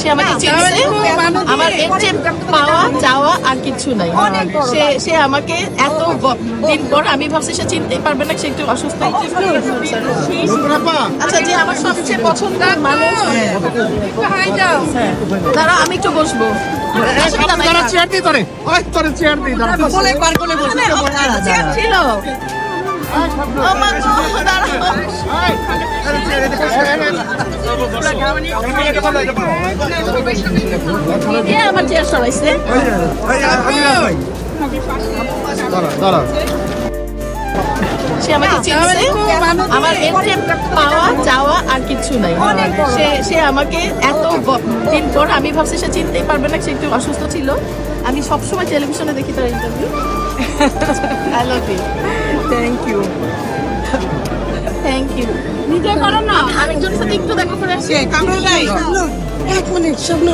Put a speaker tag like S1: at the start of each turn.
S1: সে আমাকে চিনছে। আমার এর চেয়ে পাওয়া চাওয়া আর কিছু নাই। সে সে আমাকে এত দিন পর আমি ভাবছি সে চিনতেই পারবে না সে একটু অসুস্থ। আচ্ছা যে আমার সবচেয়ে পছন্দের মানুষ দাঁড়া আমি একটু বসবো।
S2: তারা চেয়ার ধরে। তোরে চেয়ার
S1: ছিল। আমার চেয়ার সরাইছে? সে আমাকে চিনছে। আমার এর পাওয়া চাওয়া আর কিছু নাই। সে সে আমাকে এত দিন পর আমি ভাবছি সে চিনতেই পারবে না সে একটু অসুস্থ ছিল। আমি সবসময় টেলিভিশনে দেখি তার interview I love
S3: you
S1: thank you নিজে করো না আরেকজনের সাথে একটু দেখা করে আসি।
S3: এক মিনিট স্বপ্ন